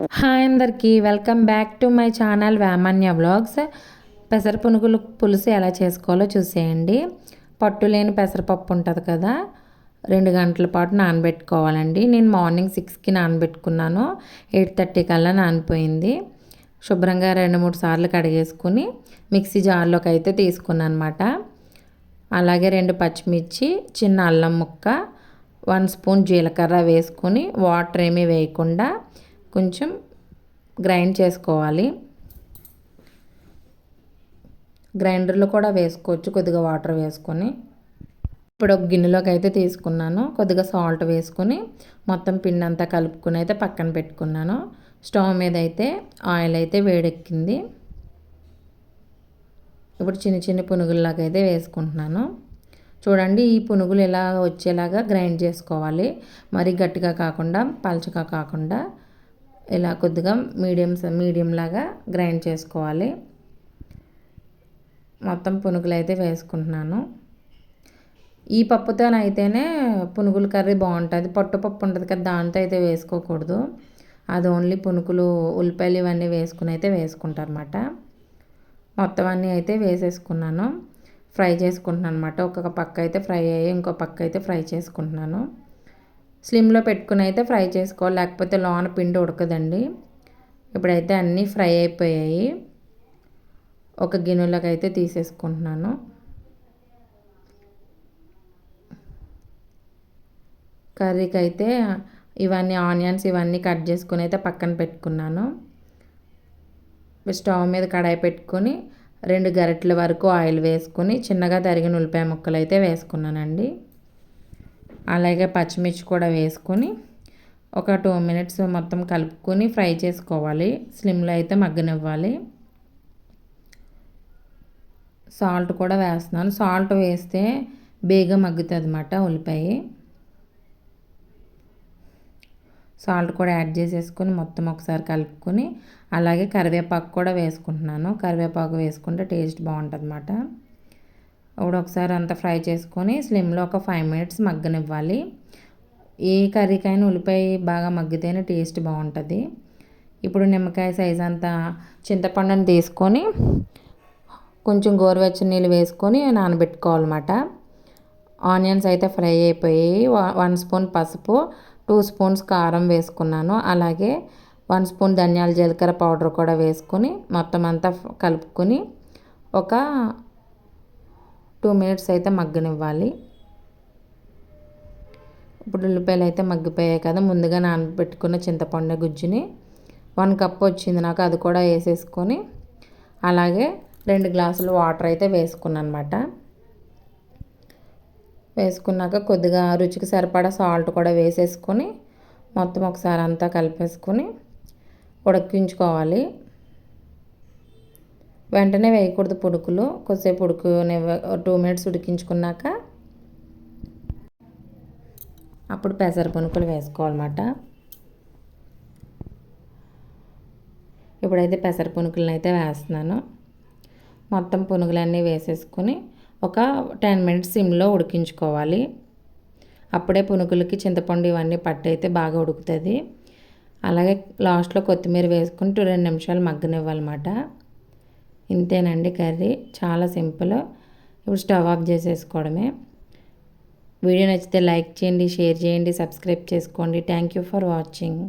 Hi అందరికీ welcome back to my channel Vemanya blogs పెసర పునుగులు పులుసు ఎలా చేసుకోవాలో చూసేయండి. పట్టు లేని పెసరపప్పు ఉంటుంది కదా రెండు గంటల పాటు నానబెట్టుకోవాలండి. నేను మార్నింగ్ సిక్స్కి నానబెట్టుకున్నాను ఎయిట్ థర్టీ కల్లా నానిపోయింది. శుభ్రంగా రెండు మూడు సార్లు కడిగేసుకుని మిక్సీ జార్లోకి అయితే తీసుకున్నాను అనమాట అలాగే రెండు పచ్చిమిర్చి చిన్న అల్లం ముక్క వన్ స్పూన్ జీలకర్ర వేసుకొని వాటర్ ఏమీ వేయకుండా కొంచెం గ్రైండ్ చేసుకోవాలి. గ్రైండర్లో కూడా వేసుకోవచ్చు కొద్దిగా వాటర్ వేసుకొని. ఇప్పుడు ఒక గిన్నెలోకి అయితే తీసుకున్నాను. కొద్దిగా సాల్ట్ వేసుకొని మొత్తం పిండి అంతా కలుపుకొని అయితే పక్కన పెట్టుకున్నాను. స్టవ్ మీద అయితే ఆయిల్ అయితే వేడెక్కింది. ఇప్పుడు చిన్న చిన్న పునుగుల్లాగా అయితే వేసుకుంటున్నాను. చూడండి ఈ పునుగులు ఇలా వచ్చేలాగా గ్రైండ్ చేసుకోవాలి. మరీ గట్టిగా కాకుండా పలచగా కాకుండా ఇలా కొద్దిగా మీడియం మీడియం లాగా గ్రైండ్ చేసుకోవాలి. మొత్తం పునుగులు అయితే వేసుకుంటున్నాను. ఈ పప్పుతోనైతేనే పునుగుల కర్రీ బాగుంటుంది. పట్టుపప్పు ఉంటుంది కదా దాంతో అయితే వేసుకోకూడదు. అది ఓన్లీ పునుకులు ఉల్లిపాయలు ఇవన్నీ వేసుకుని అయితే వేసుకుంటారన్నమాట. మొత్తం అన్నీ అయితే వేసేసుకున్నాను. ఫ్రై చేసుకుంటున్నాను అనమాట ఒక్కొక్క పక్క అయితే ఫ్రై అయ్యి ఇంకో పక్క అయితే ఫ్రై చేసుకుంటున్నాను. స్లిమ్లో పెట్టుకుని అయితే ఫ్రై చేసుకోవాలి. లేకపోతే లోన పిండి ఉడకదండి. ఇప్పుడైతే అన్నీ ఫ్రై అయిపోయాయి. ఒక గిన్నెలోకి అయితే తీసేసుకుంటున్నాను. కర్రీకి అయితే ఇవన్నీ ఆనియన్స్ ఇవన్నీ కట్ చేసుకుని అయితే పక్కన పెట్టుకున్నాను. స్టవ్ మీద కడాయి పెట్టుకొని రెండు గరిటెల వరకు ఆయిల్ వేసుకొని చిన్నగా తరిగిన ఉల్లిపాయ ముక్కలు అయితే వేసుకున్నానండి. అలాగే పచ్చిమిర్చి కూడా వేసుకొని ఒక టూ మినిట్స్ మొత్తం కలుపుకొని ఫ్రై చేసుకోవాలి. స్లిమ్లో అయితే మగ్గనివ్వాలి. సాల్ట్ కూడా వేస్తున్నాను. సాల్ట్ వేస్తే బేగా మగ్గుతుంది అన్నమాట ఉల్లిపాయ. సాల్ట్ కూడా యాడ్ చేసేసుకొని మొత్తం ఒకసారి కలుపుకొని అలాగే కరివేపాకు కూడా వేసుకుంటున్నాను. కరివేపాకు వేసుకుంటే టేస్ట్ బాగుంటుంది అన్నమాట ఇప్పుడు ఒకసారి అంతా ఫ్రై చేసుకొని స్లిమ్లో ఒక ఫైవ్ మినిట్స్ మగ్గనివ్వాలి. ఏ కర్రీకైనా ఉల్లిపాయ బాగా మగ్గితేనే టేస్ట్ బాగుంటుంది. ఇప్పుడు నిమ్మకాయ సైజ్ అంతా చింతపండుని తీసుకొని కొంచెం గోరువెచ్చని నీళ్ళు వేసుకొని నానబెట్టుకోవాలన్నమాట. ఆనియన్స్ అయితే ఫ్రై అయిపోయి వన్ స్పూన్ పసుపు టూ స్పూన్స్ కారం వేసుకున్నాను. అలాగే వన్ స్పూన్ ధనియాల జీలకర్ర పౌడర్ కూడా వేసుకొని మొత్తం అంతా కలుపుకొని ఒక టూ మినిట్స్ అయితే మగ్గనివ్వాలి. ఇప్పుడు ఉల్లిపాయలు అయితే మగ్గిపోయాయి కదా ముందుగా నానబెట్టుకున్న చింతపండు గుజ్జుని వన్ కప్ వచ్చింది నాకు అది కూడా వేసేసుకొని అలాగే రెండు గ్లాసులు వాటర్ అయితే వేసుకున్నాను అనమాట వేసుకున్నాక కొద్దిగా రుచికి సరిపడా సాల్ట్ కూడా వేసేసుకొని మొత్తం ఒకసారి అంతా కలిపేసుకొని ఉడికించుకోవాలి. వెంటనే వేయకూడదు పుడుకులు. కొద్దిసేపు ఉడుకు టూ మినిట్స్ ఉడికించుకున్నాక అప్పుడు పెసర పునుకులు వేసుకోవాలన్నమాట. ఇప్పుడైతే పెసర పునుకులను అయితే వేస్తున్నాను. మొత్తం పునుగులన్నీ వేసేసుకొని ఒక టెన్ మినిట్స్ సిమ్లో ఉడికించుకోవాలి. అప్పుడే పునుగులకి చింతపండు ఇవన్నీ పట్టయితే బాగా ఉడుకుతుంది. అలాగే లాస్ట్లో కొత్తిమీర వేసుకుని టూ రెండు నిమిషాలు మగ్గనివ్వాలన్నమాట. ఇంతేనండి కర్రీ. చాలా సింపుల్. ఇప్పుడు స్టవ్ ఆఫ్ చేసేసుకోవడమే. వీడియో నచ్చితే లైక్ చేయండి షేర్ చేయండి సబ్స్క్రైబ్ చేసుకోండి. Thank you for watching.